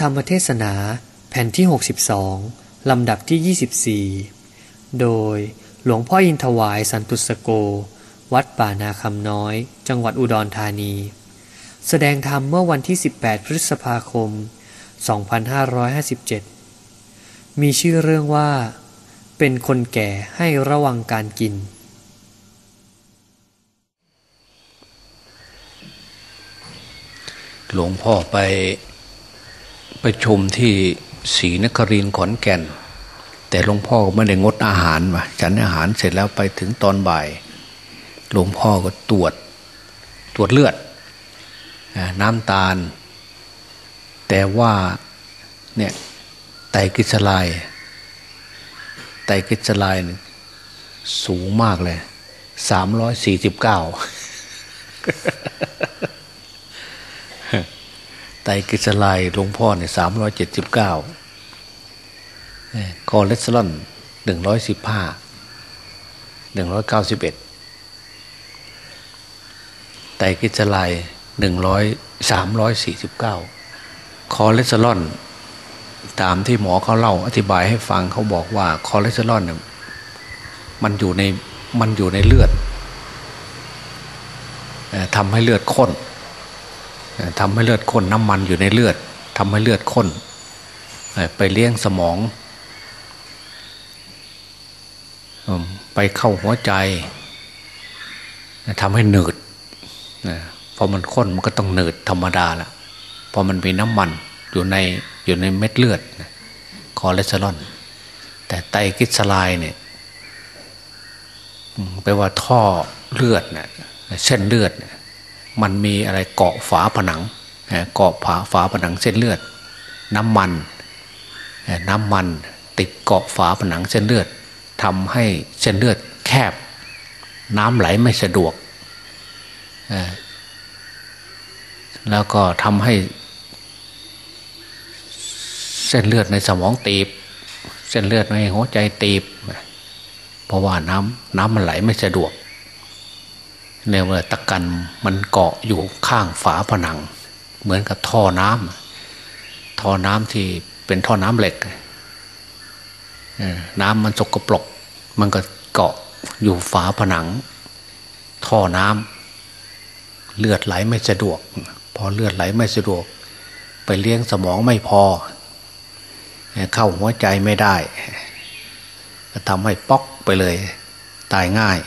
ธรรมเทศนาแผ่นที่ 62 ลำดับที่ 24 โดยหลวงพ่ออินทวายสันตุสโก วัดป่านาคำน้อย จังหวัดอุดรธานี แสดงธรรมเมื่อวันที่ 18 พฤษภาคม 2557 มีชื่อเรื่องว่า เป็นคนแก่ให้ระวังการกิน หลวงพ่อไป ประชุมที่ศรีนครินทร์ขอนแก่น แต่หลวงพ่อก็ไม่ได้งดอาหารมาฉันอาหารเสร็จแล้วไปถึงตอนบ่าย หลวงพ่อก็ตรวจตรวจเลือด น้ำตาล แต่ว่าเนี่ยไตกลีเซอไตกลีเซอไรด์เนี่ยสูงมากเลยสามร้อยสี่สิบเก้า ไตรกลีเซอไรด์หลวงพ่อเนี่ยสามร้อยเจ็ดสิบเก้าคอเลสเตอรอลหนึ่งร้อยสิบห้าหนึ่งร้อยเก้าสิบเอ็ดไตรกลีเซอไรด์หนึ่งร้อยสามร้อยสี่สิบเก้าคอเลสเตอรอลตามที่หมอเขาเล่าอธิบายให้ฟังเขาบอกว่าคอเลสเตอรอลเนี่ยมันอยู่ในมันอยู่ในเลือดทำให้เลือดข้น ทำให้เลือดข้นน้ำมันอยู่ในเลือดทำให้เลือดข้นไปเลี้ยงสมอง ไปเข้าหัวใจทำให้หนืดพอมันข้นมันก็ต้องหนืดธรรมดาละพอมันมีน้ำมันอยู่ในอยู่ในเม็ดเลือดคอเลสเตอรอลแต่ไตกลีเซอไรด์เนี่ยแปลว่าท่อเลือดเนี่ยเส้นเลือดเนี่ย มันมีอะไรเกาะฝาผนังเกาะฝาฝาผนังเส้นเลือด น้ำมันน้ำมันติดเกาะฝาผนังเส้นเลือดทำให้เส้นเลือดแคบ น้ำไหลไม่สะดวก แล้วก็ทำให้เส้นเลือดในสมองตีบ เส้นเลือดในหัวใจตีบ เพราะว่าน้ำน้ำมันไหลไม่สะดวก เนี่ยว่าตะกันมันเกาะอยู่ข้างฝาผนัง เหมือนกับท่อน้ำท่อน้ำที่เป็นท่อน้ำเหล็กน้ำมันสกปรกมันก็เกาะอยู่ฝาผนัง ท่อน้ำเลือดไหลไม่สะดวก พอเลือดไหลไม่สะดวก ไปเลี้ยงสมองไม่พอ เข้าหัวใจไม่ได้ก็ทำให้ป๊อกไปเลย ตายง่าย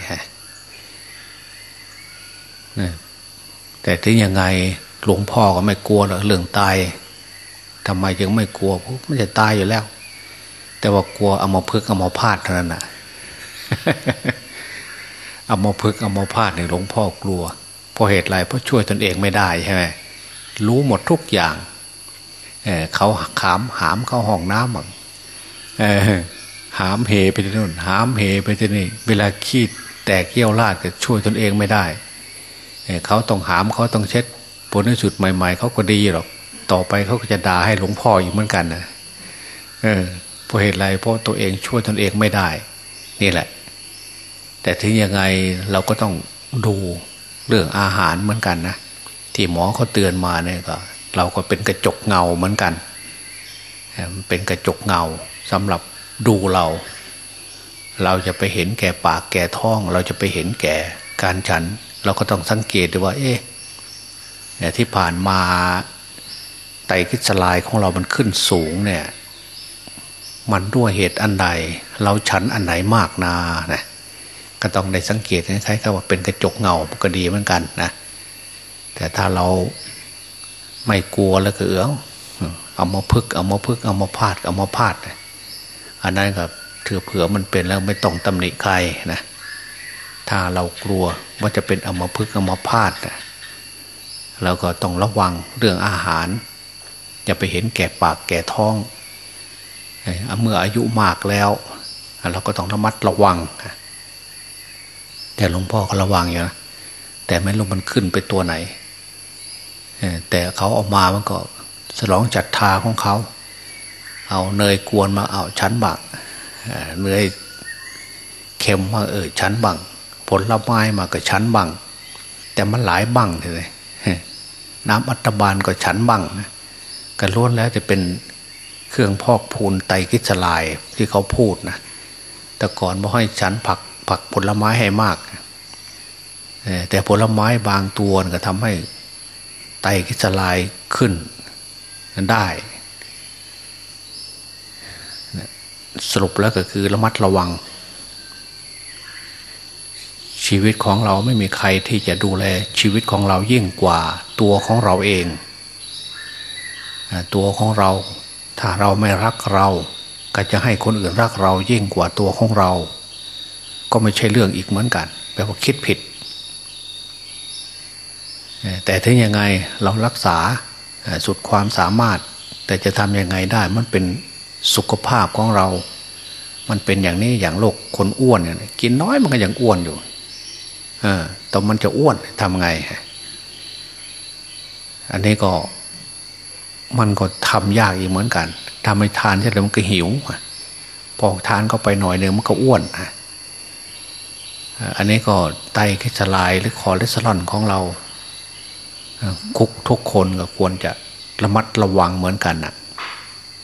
แต่ถึงยังไงหลวงพ่อก็ไม่กลัวหรอกเรื่องตายทำไมจึงไม่กลัวเพราะมันจะตายอยู่แล้ว แต่ว่ากลัวเอามาพึกเอามาพาดเท่านั้นนะเอามาพึกเอามาพาดเนี่ยหลวงพ่อกลัวเพราะเหตุไรเพราะช่วยตนเองไม่ได้ใช่ไหมรู้หมดทุกอย่างเเขาขามหามเข้าห้องน้ำบ้างหามเหไปที่นู่นหามเหไปที่นี่ เวลาขี้แตกเยี่ยวราดก็ช่วยตนเองไม่ได้ เขาต้องหามเขาต้องเช็ดผลในสุดใหม่ ๆเขาก็ดีหรอก ต่อไปเขาก็จะด่าให้หลวงพ่ออยู่เหมือนกันนะเออเพราะเหตุไรเพราะตัวเองช่วยตนเองไม่ได้ นี่แหละ แต่ถึงยังไงเราก็ต้องดูเรื่องอาหารเหมือนกันนะที่หมอเขาเตือนมาเนี่ยก็เราก็เป็นกระจกเงาเหมือนกันเป็นกระจกเงาสำหรับดูเรา เราจะไปเห็นแก่ปากแก่ท้อง เราจะไปเห็นแก่การฉัน เราก็ต้องสังเกตดูว่า เอ๊ะที่ผ่านมาไตรกลีเซอไรด์ของเรามันขึ้นสูงเนี่ย มันด้วยเหตุอันใด เราฉันอันไหนมากนานะก็ต้องได้สังเกตคล้ายๆกับว่าเป็นกระจกเงาก็ดีเหมือนกันนะแต่ถ้าเราไม่กลัวแล้วก็เอือเอามาพึกเอามาพึกเอามาพาดเอามาพาดอันนั้นก็ถือเผื่อมันเป็นแล้วไม่ต้องตำหนิใครนะ ถ้าเรากลัวว่าจะเป็นอมพึกอมพาดเราก็ต้องระวังเรื่องอาหาร อย่าไปเห็นแก่ปากแก่ท้องเมื่ออายุมากแล้ว เราก็ต้องระมัดระวัง แต่หลวงพ่อก็ระวังอยู่นะแต่ไม่รู้มันขึ้นไปตัวไหนแต่เขาออกมามันก็ฉลองจัดทาของเขา เอาเนยกวนมาเอาชั้นบังเนยเค็มมาเออชั้นบัง ลไม้มาก็ชั้นบังแต่มันหลายบังเลยน้ำอัตบานก็ฉันบังนะกันล้วนแล้วจะเป็นเครื่องพอกพูนไตกิจลายที่เขาพูดนะแต่ก่อนบ่ให้ฉันผักผักผลไม้ให้มากแต่ผลไม้บางตัวก็ทำให้ไตกิจลายขึ้นได้สรุปแล้วก็คือระมัดระวัง ชีวิตของเราไม่มีใครที่จะดูแลชีวิตของเรายิ่งกว่าตัวของเราเอง ตัวของเราถ้าเราไม่รักเรา ก็จะให้คนอื่นรักเรายิ่งกว่าตัวของเรา ก็ไม่ใช่เรื่องอีกเหมือนกันแปลว่าคิดผิด แต่ถึงยังไงเรารักษาสุดความสามารถ แต่จะทำยังไงได้มันเป็นสุขภาพของเรา มันเป็นอย่างนี้อย่างโรคคนอ้วนเนี่ยกินน้อยมันก็ยังอ้วนอยู่ เออแต่มันจะอ้วนทำไง อันนี้ก็มันก็ทำยากอีกเหมือนกันทำให้ทานใช่ไหมมันก็หิวพอทานเข้าไปหน่อยหนึ่งมันก็อ้วนอันนี้ก็ไตแคสลายหรือคอเลสเตอรอลของเราคุกทุกคนก็ควรจะระมัดระวังเหมือนกันนะ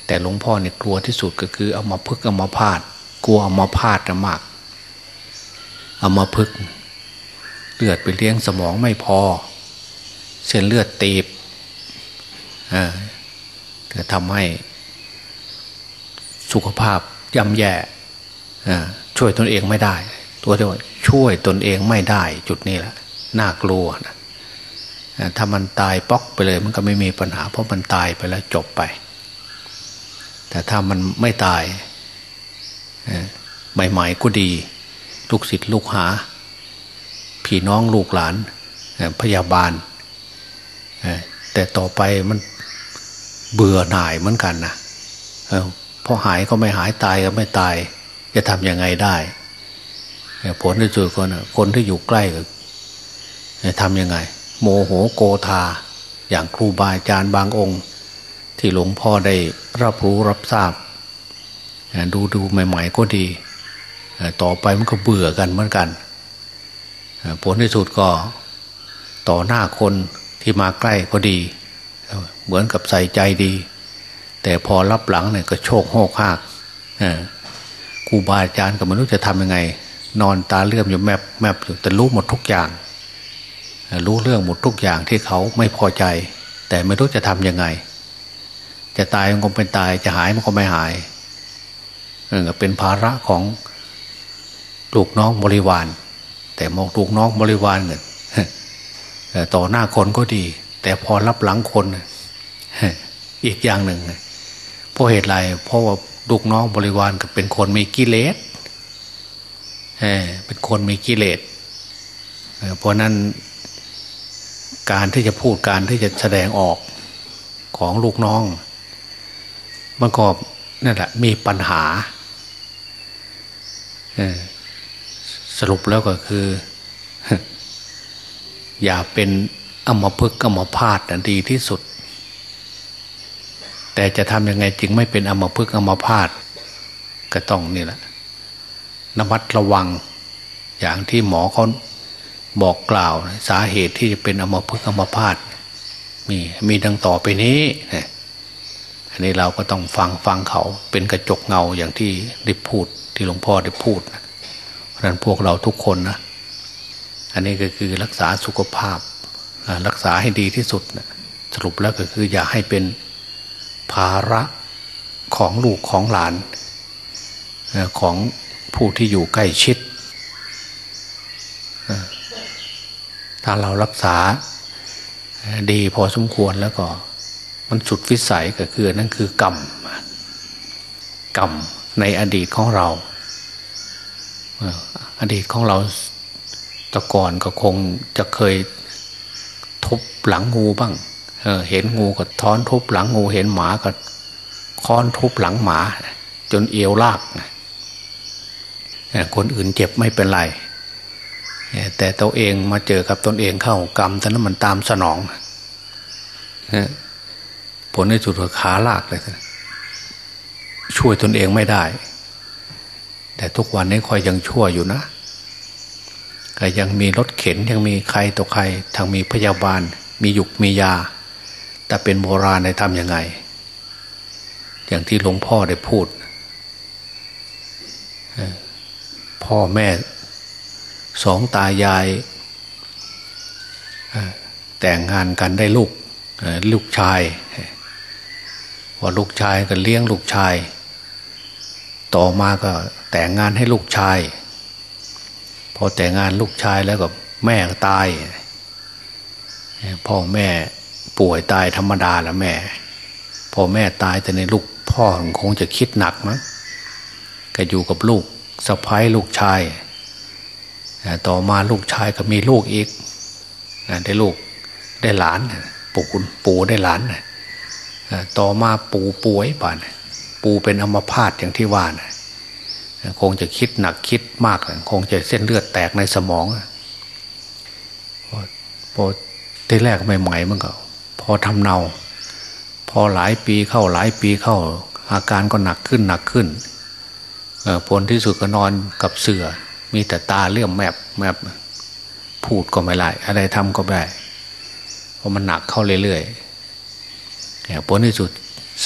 แต่หลวงพ่อเนี่ยกลัวที่สุดก็คือ เอามาพึกเอามาพาด กลัวเอามาพาดนะมาก เอามาพึก เลือดไปเลี้ยงสมองไม่พอ เส้นเลือดตีบจะทำให้สุขภาพย่ำแย่ช่วยตนเองไม่ได้ ตัวเดียวช่วยตนเองไม่ได้ จุดนี้แหละน่ากลัวนะถ้ามันตายป๊อกไปเลย มันก็ไม่มีปัญหา เพราะมันตายไปแล้วจบไป แต่ถ้ามันไม่ตายใหม่ๆก็ดี ลูกศิษย์ลูกหา พี่น้องลูกหลานพยาบาล แต่ต่อไปมันเบื่อหน่ายเหมือนกันนะพอหายก็ไม่หายตายก็ไม่ตาย จะทำยังไงได้ ผลที่สุดคนคนที่อยู่ใกล้ก็ทำยังไง โมโหโกธา อย่างครูบาอาจารย์บางองค์ ที่หลวงพ่อได้รับรู้รับทราบ ดูดูใหม่ ๆ ก็ดี ต่อไปมันก็เบื่อกันเหมือนกัน ผลที่สุดก็ต่อหน้าคนที่มาใกล้ก็ดี เหมือนกับใส่ใจดี แต่พอรับหลังเนี่ยก็โชคโหกหากครูบาอาจารย์ก็ไม่รู้จะทำยังไง นอนตาเลื่อมอยู่แมบแมบอยู่แต่รู้หมดทุกอย่าง รู้เรื่องหมดทุกอย่างที่เขาไม่พอใจ แต่ไม่รู้จะทำยังไง จะตายมันก็เป็นตายจะหายมันก็ไม่หายเออเป็นภาระของลูกน้องบริวาร แต่มองลูกน้องบริวารเงินต่อหน้าคนก็ดี แต่พอรับหลังคนอีกอย่างหนึ่งเพราะเหตุไรเพราะว่าลูกน้องบริวารก็เป็นคนมีกิเลสเป็นคนมีกิเลสเพราะนั้นการที่จะพูดการที่จะแสดงออกของลูกน้องมันก็นั่นแหละมีปัญหา สรุปแล้วก็คือ อย่าเป็นอมพึกอมพาดดีที่สุด แต่จะทำยังไงจึงไม่เป็นอมพึกอมพาดก็ต้องนี่แหละนวัดระวัง อย่างที่หมอเขาบอกกล่าว สาเหตุที่จะเป็นอมพึกอมพาดมีมีดังต่อไปนี้อันนี้เราก็ต้องฟังฟังเขาเป็นกระจกเงาอย่างที่ได้พูดที่หลวงพ่อได้พูดเพ ราะนั้นพวกเราทุกคนนะอันนี้ก็คือรักษาสุขภาพรักษาให้ดีที่สุดสรุปแล้วก็คืออย่าให้เป็นภาระของลูกของหลานของผู้ที่อยู่ใกล้ชิด ถ้าเรารักษาดีพอสมควรแล้วก็ มันสุดวิสัยก็คือนั่นคือกรรมกรรมในอดีตของเรา อดีตของเราตะก่อนก็คงจะเคยทุบหลังงูบ้างเเห็นงูก็ท้อนทุบหลังงูเห็นหมาก็ค้อนทุบหลังหมา จนเอวลากคนอื่นเจ็บไม่เป็นไรแต่ตัวเองมาเจอกับตนเองเข้ากรรมตอนนั้นมันตามสนองผลในสุดขาลากเลยช่วยตนเองไม่ได้ แต่ทุกวันนี้คอยยังชั่วอยู่นะก็ยังมีรถเข็นยังมีใครต่อใครทางมีพยาบาล มีหยุกมียา แต่เป็นโบราณในทำยังไง อย่างที่หลวงพ่อได้พูด พ่อแม่สองตายาย แต่งงานกันได้ลูกลูกชายว่าลูกชายก็เลี้ยงลูกชาย ต่อมาก็แต่งงานให้ลูกชาย พอแต่งงานลูกชายแล้วก็แม่ตาย พ่อแม่ป่วยตายธรรมดาแล้วแม่ พ่อแม่ตายแต่ในลูกพ่อคงจะคิดหนักมั้งก็อยู่กับลูกสะพ้ายลูกชาย ต่อมาลูกชายก็มีลูกอีก ได้ลูกได้หลาน ปู่คุณปู่ได้หลาน ต่อมาปู่ป่วยป่าน ปูเป็นอัมพาตอย่างที่ว่านะคงจะคิดหนักคิดมาก คงจะเส้นเลือดแตกในสมองพอทีแรกใหม่ๆมันก็พอทำเนา พอหลายปีเข้าหลายปีเข้า อาการก็หนักขึ้นหนักขึ้นผลที่สุดก็นอนกับเสือ มีแต่ตาเลื่อมแมบแมบพูดก็ไม่ได้อะไรทำก็ไม่ได้เพราะมันหนักเข้าเรื่อยๆผลที่สุด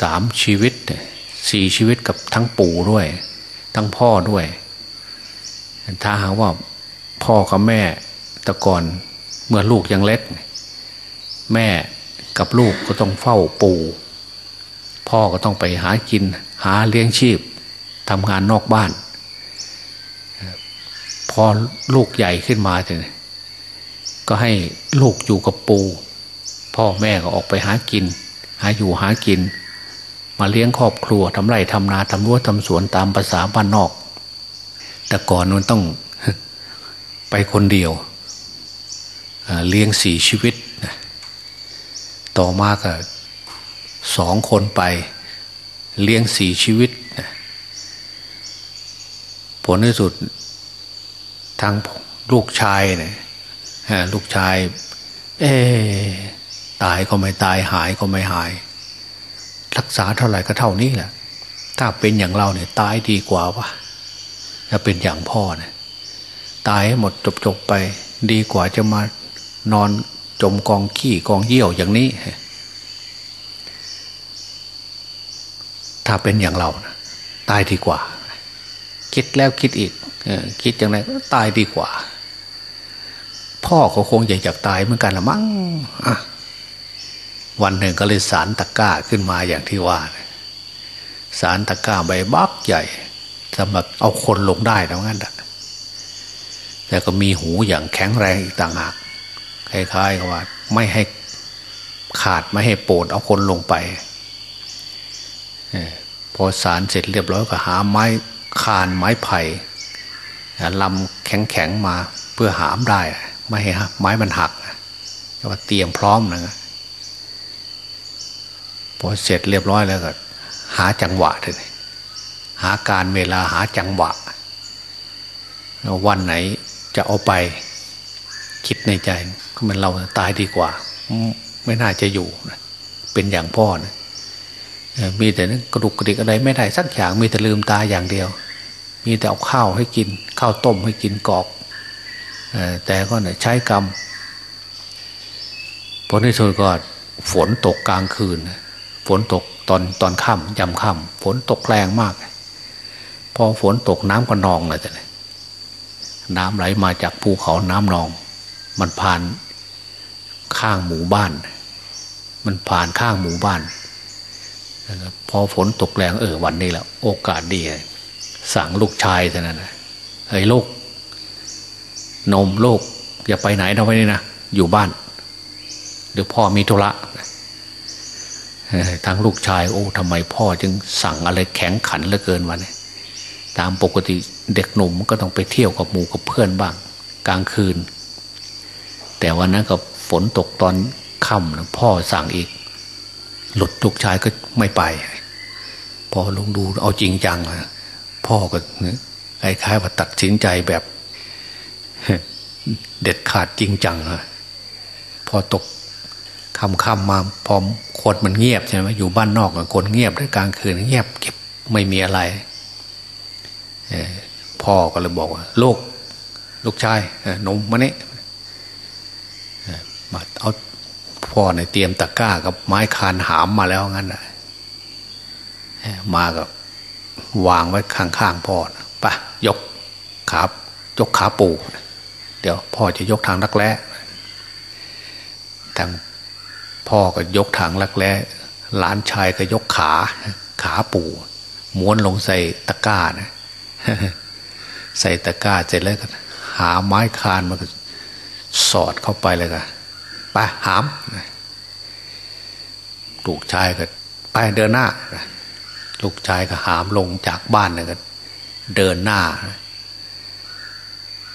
สามชีวิต สี่ชีวิตกับทั้งปู่ด้วย ทั้งพ่อด้วย ถ้าหากว่าพ่อกับแม่แต่ก่อนเมื่อลูกยังเล็ก แม่กับลูกก็ต้องเฝ้าปู่ พ่อก็ต้องไปหากิน หาเลี้ยงชีพทำงานนอกบ้าน พอลูกใหญ่ขึ้นมาเนี่ยก็ให้ลูกอยู่กับปู่ พ่อแม่ก็ออกไปหากิน หาอยู่หากิน มาเลี้ยงครอบครัวทำไร่ทำนาทำรั้วทำสวนตามภาษาบ้านนอก แต่ก่อนมันต้องไปคนเดียวเลี้ยงสี่ชีวิต ต่อมาก็สองคนไปเลี้ยงสี่ชีวิต ผลที่สุดทางลูกชายเนี่ยลูกชาย เอ๊ตายก็ไม่ตายหายก็ไม่หาย รักษาเท่าไหร่ก็เท่านี้แหละ ถ้าเป็นอย่างเราเนี่ยตายดีกว่าวะถ้าเป็นอย่างพ่อเนี่ยตายให้หมดจบๆไปดีกว่าจะมานอนจมกองขี้กองเยี่ยวอย่างนี้ ถ้าเป็นอย่างเรานะตายดีกว่า คิดแล้วคิดอีกคิดอย่างไรก็ตายดีกว่า พ่อเขาคงอยากจะตายเหมือนกันละมั้ง วันหนึ่งก็เลยสารตะก้าขึ้นมาอย่างที่ว่า สารตะก้าใบบักใหญ่สำหรับเอาคนลงได้แล้วงั้นแต่ก็มีหูอย่างแข็งแรงอีกต่างหากคล้ายๆกับว่า ไม่ให้ขาดไม่ให้โปดเอาคนลงไปพอสารเสร็จเรียบร้อยก็หาไม้คานไม้ไผ่ลำแข็งๆมาเพื่อหามได้ ไม่ให้ไม้มันหักว่าเตรียมพร้อมนะ พอเสร็จเรียบร้อยแล้วก็ หาจังหวะเลยหาการเวลาหาจังหวะ วันไหนจะเอาไปคิดในใจมันเราตายดีกว่า ไม่น่าจะอยู่เป็นอย่างพ่อนะมีแต่กระดุกกระดิกอะไรไม่ได้สักอย่างมีแต่ลืมตาอย่างเดียว มีแต่เอาข้าวให้กิน ข้าวต้มให้กินกอกแต่ก็เนี่ยใช้กรรมผลในสุดก็ฝนตกกลางคืน ฝนตกตอนตอนค่ำยำค่ำฝนตกแรงมาก พอฝนตกน้ำก็นองเลยแต่น้ำไหลมาจากภูเขาน้ำนอง มันผ่านข้างหมู่บ้าน มันผ่านข้างหมู่บ้านพอฝนตกแรงเออวันนี้แหละโอกาสดีสั่งลูกชายเท่านั้นเฮ้ยลูกนมลูกอย่าไปไหนนะไว้นี่นะอยู่บ้าน เดี๋ยวพ่อมีธุระ ทางลูกชายโอ้ทำไมพ่อจึงสั่งอะไรแข็งขันเหลือเกินวันนี้ตามปกติเด็กหนุ่มก็ต้องไปเที่ยวกับหมู่กับเพื่อนบ้าง กลางคืน แต่วันนั้นก็ฝนตกตอนค่ำนะพ่อสั่งอีก หลุดลูกชายก็ไม่ไป พอลงดูเอาจริงจังนะพ่อก็คล้ายๆว่าตัดสินใจแบบ เด็ดขาดจริงจังอะพอตก คำคำมาพอคนมันเงียบใช่ไหมอยู่บ้านนอกคนเงียบได้กลางคืนเงียบเก็บไม่มีอะไรพ่อก็เลยบอกว่าลูกลูกชายนมมาเนี่มาเอาพ่อเนี่ยเตรียมตะกร้ากับไม้คานหามมาแล้วงั้นนะมากับวางไว้ข้างๆพ่อนะปะยกขายกขาปู เดี๋ยวพ่อจะยกทางรักแร้ทาง พ่อก็ยกทางรักแร้หลานชายก็ยกขาขาปู่ม้วนลงใส่ตะกร้านะใส่ตะกร้าเสร็จแล้วก็หาไม้คานมันก็สอดเข้าไปเลยก็ไปหามลูกชายก็ไปเดินหน้าลูกชายก็หามลงจากบ้านเลยก็เดินหน้า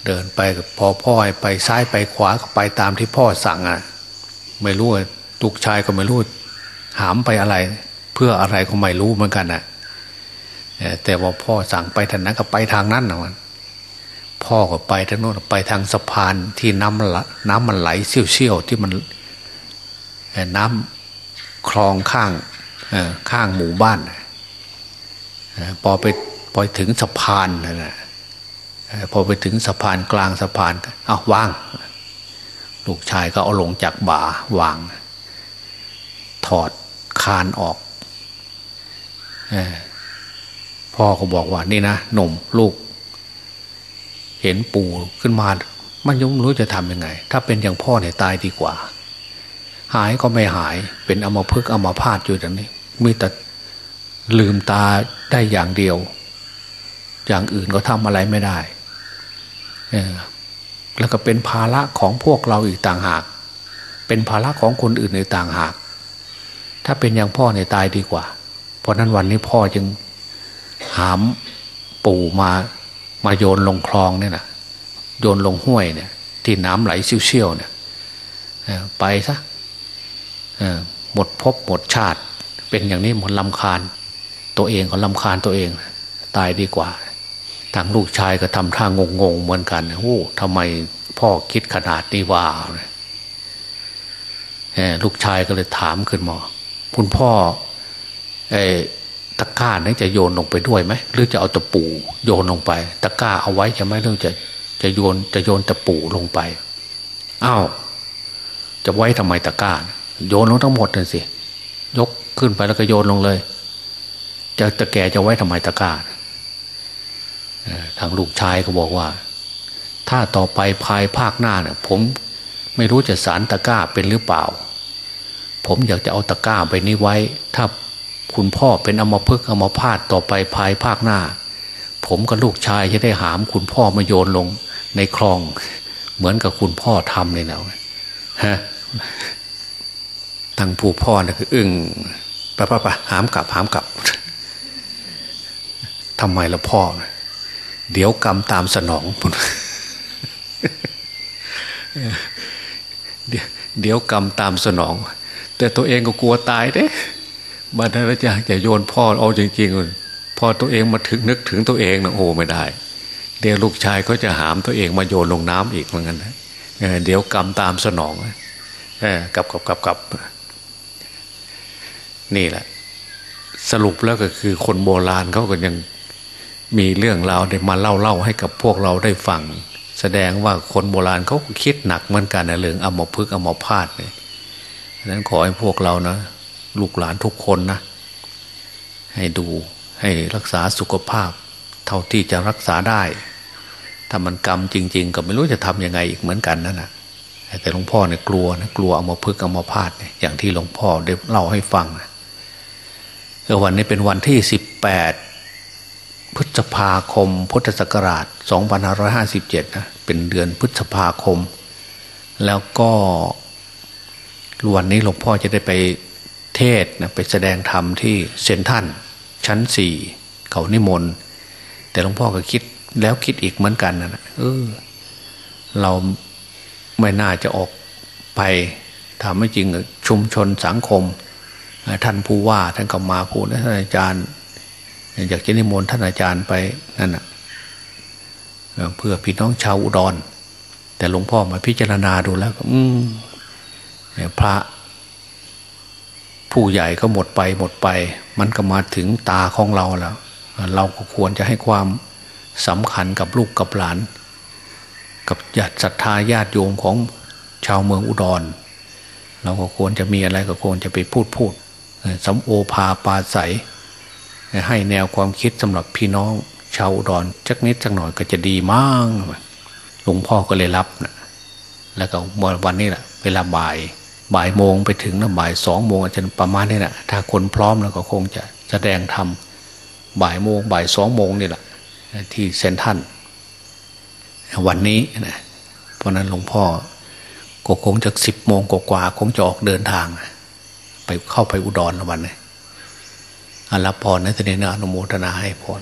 เดินไปพอพ่อไปซ้ายไปขวาก็ไปตามที่พ่อสั่งอะ ไม่รู้ ลูกชายก็ไม่รู้หามไปอะไร เพื่ออะไรก็ไม่รู้เหมือนกันอะแต่ว่าพ่อสั่งไปทางนั้นก็ไปทางนั้นนะมันพ่อก็ไปทางโน้นไปทางสะพานที่น้ำน้ำมันไหลเชี่ยวๆที่มันน้ำคลองข้างข้างหมู่บ้านพอไปพอถึงสะพานนะพอไปถึงสะพานกลางสะพานเอาวาง ลูกชายก็เอาลงจากบ่าวาง ถอดคานออกพ่อก็บอกว่านี่นะหนุ่มลูก เห็นปู่ขึ้นมา มันยังรู้จะทำยังไง ถ้าเป็นอย่างพ่อเนี่ยตายดีกว่า หายก็ไม่หายเป็นอมพึกอมพาดอยู่อย่างนี้มีแต่ลืมตาได้อย่างเดียว อย่างอื่นก็ทำอะไรไม่ได้แล้วก็เป็นภาระของพวกเราอีกต่างหาก เป็นภาระของคนอื่นในต่างหาก ถ้าเป็นอย่างพ่อเนี่ยตายดีกว่า เพราะนั้นวันนี้พ่อจึงหามปู่มามาโยนลงคลองเนี่ยนะโยนลงห้วยเนี่ย ที่น้ำไหลเชี่ยวๆเนี่ยไปซะหมดพบหมดชาติ เป็นอย่างนี้หมดลำคาญ ตัวเองก็ลำคาญตัวเอง ตายดีกว่าทางลูกชายก็ทำท่างงงเหมือนกันโอ้ทำไมพ่อคิดขนาดนี้ว่าลูกชายก็เลยถามขึ้นมา คุณพ่อไอ้ตะกร้านี่จะโยนลงไปด้วยไหมหรือจะเอาตะปูโยนลงไป ตะกร้าเอาไว้จะไหมหรือจะจะโยนจะโยนตะปูลงไปอ้าวจะไว้ทำไมตะกร้า โยนลงทั้งหมดเลยสิยกขึ้นไปแล้วก็โยนลงเลย จะตะแกจะไว้ทำไมตะกร้าทางลูกชายก็บอกว่า ถ้าต่อไปภายภาคหน้าเนี่ยผมไม่รู้จะสารตะกร้าเป็นหรือเปล่า ผมอยากจะเอาตะกร้าไปนี้ไว้ ถ้าคุณพ่อเป็นอมพึกอมพาดต่อไปภายภาคหน้า ผมกับลูกชายจะได้หามคุณพ่อมาโยนลงในคลอง เหมือนกับคุณพ่อทำเลยนะฮะทางผู้พ่อเนี่ยคืออึ้งปะปะปะหามกลับหามกลับทำไมละพ่อนะเดี๋ยวกรรมตามสนองเดี๋ยวกรรมตามสนอง แต่ตัวเองก็กลัวตายเด้บัดนั้นจะจะโยนพ่อเอาจริงๆพอตัวเองมาถึงนึกถึงตัวเองนะโอ้ไม่ได้ เดี๋ยวลูกชายก็จะหามตัวเองมาโยนลงน้ำอีกเหมือนกันนะเดี๋ยวกรรมตามสนองกับกับกับกับนี่แหละ สรุปแล้วก็คือคนโบราณเขาก็ยังมีเรื่องราวได้มาเล่าเล่าให้กับพวกเราได้ฟัง แสดงว่าคนโบราณเขาคิดหนักเหมือนกันนะเรื่องอมพึกอมพาดเนี่ย นั้นขอให้พวกเรานะ ลูกหลานทุกคนนะ ให้ดูให้รักษาสุขภาพ เท่าที่จะรักษาได้ถ้ามันกรรมจริง ๆ ก็ไม่รู้จะทำยังไงอีกเหมือนกันนั่นนะแต่หลวงพ่อเนี่ยกลัวนะกลัวเอามาพึกเอามาพาดเนี่ยอย่างที่หลวงพ่อได้เล่าให้ฟังนะวันนี้เป็นวันที่สิบแปดพฤษภาคม พุทธศักราช2557นะเป็นเดือนพฤษภาคม แล้วก็ วันนี้หลวงพ่อจะได้ไปเทศนะไปแสดงธรรมที่เซนทันชั้นสี่เขานิมนต์แต่หลวงพ่อก็คิดแล้วคิดอีกเหมือนกันนะเออเราไม่น่าจะออกไปทำให้จริงชุมชนสังคม ท่านผู้ว่าท่านก็มาพูดท่านอาจารย์ อยากจะนิมนต์ท่านอาจารย์ไปนั่นนะเพื่อพี่น้องชาวอุดร แต่หลวงพ่อมาพิจารณาดูแล้ว อืม พระผู้ใหญ่ก็หมดไปหมดไป มันก็มาถึงตาของเราแล้ว เราก็ควรจะให้ความสำคัญกับลูกกับหลาน กับญาติศรัทธาญาติโยมของชาวเมืองอุดร เราก็ควรจะมีอะไรก็ควรจะไปพูดพูดสำโอพาปาใสให้แนวความคิดสำหรับพี่น้องชาวอุดรจักนิดจักหน่อยก็จะดีมากหลวงพ่อก็เลยรับนะแล้วก็วันนี้แหละเวลาบ่าย บ่ายโมงไปถึงนะบ่ายสองโมงอาจจะประมาณนี้แหละถ้าคนพร้อมแล้วก็คงจะแสดงธรรมบ่ายโมงบ่ายสองโมงนี่แหละที่เซนทันวันนี้นะเพราะนั้นหลวงพ่อก็คงจะสิบโมงกว่าคงจะออกเดินทาง ไปเข้าไปอุดรวันนี้รับพรในตนเนอนุโมทนาให้พร